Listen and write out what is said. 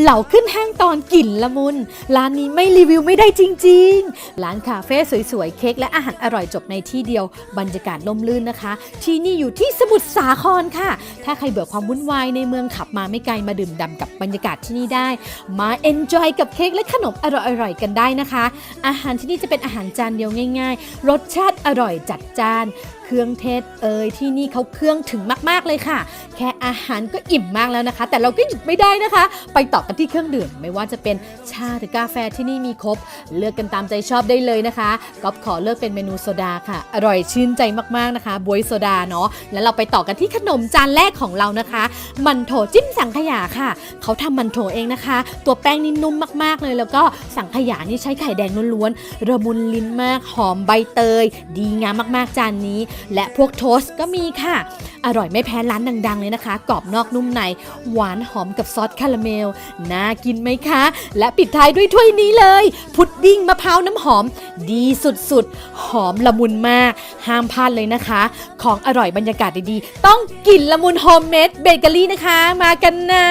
เหล่าขึ้นห้างตอนกลิ่นละมุน ร้านนี้ไม่รีวิวไม่ได้จริง ๆ ร้านคาเฟ่สวยๆ เค้กและอาหารอร่อยจบในที่เดียว บรรยากาศล่มลื่นนะคะ ที่นี่อยู่ที่สมุทรสาครค่ะ ถ้าใครเบื่อความวุ่นวายในเมืองขับมาไม่ไกลมาดื่มด่ำกับบรรยากาศที่นี่ได้ มาเอนจอยกับเค้กและขนมอร่อยๆ กันได้นะคะ อาหารที่นี่จะเป็นอาหารจานเดียวง่าย ๆ รสชาติอร่อยจัดจ้านเครื่องเทศเอ่ยที่นี่เขาเครื่องถึงมากๆเลยค่ะ แค่อาหารก็อิ่มมากแล้วนะคะ แต่เราก็หยุดไม่ได้นะคะ ไปต่อกันที่เครื่องดื่ม ไม่ว่าจะเป็นชาหรือกาแฟที่นี่มีครบ เลือกกันตามใจชอบได้เลยนะคะก๊อฟขอเลือกเป็นเมนูโซดาค่ะ อร่อยชื่นใจมากๆนะคะ บวยโซดาเนาะแล้วเราไปต่อกันที่ขนมจานแรกของเรานะคะ มันโถจิ้มสังขยาค่ะ เขาทำมันโถเองนะคะ ตัวแป้งนี่นุ่มมากๆเลย แล้วก็สังขยานี่ใช้ไข่แดงล้วนๆระมุนลิ้นมากหอมใบเตย ดีงามมากๆจานนี้ และพวกโทสก็มีค่ะ อร่อยไม่แพ้ร้านดังๆเลยนะคะกรอบนอกนุ่มในหวานหอมกับซอสคาราเมลน่ากินไหมคะ และปิดท้ายด้วยถ้วยนี้เลย พุดดิ้งมะพร้าวน้ำหอม ดีสุดๆ หอมละมุนมาก ห้ามพลาดเลยนะคะ ของอร่อยบรรยากาศดีๆ ต้องกินละมุนโฮมเมดเบเกอรี่นะคะ มากันนะ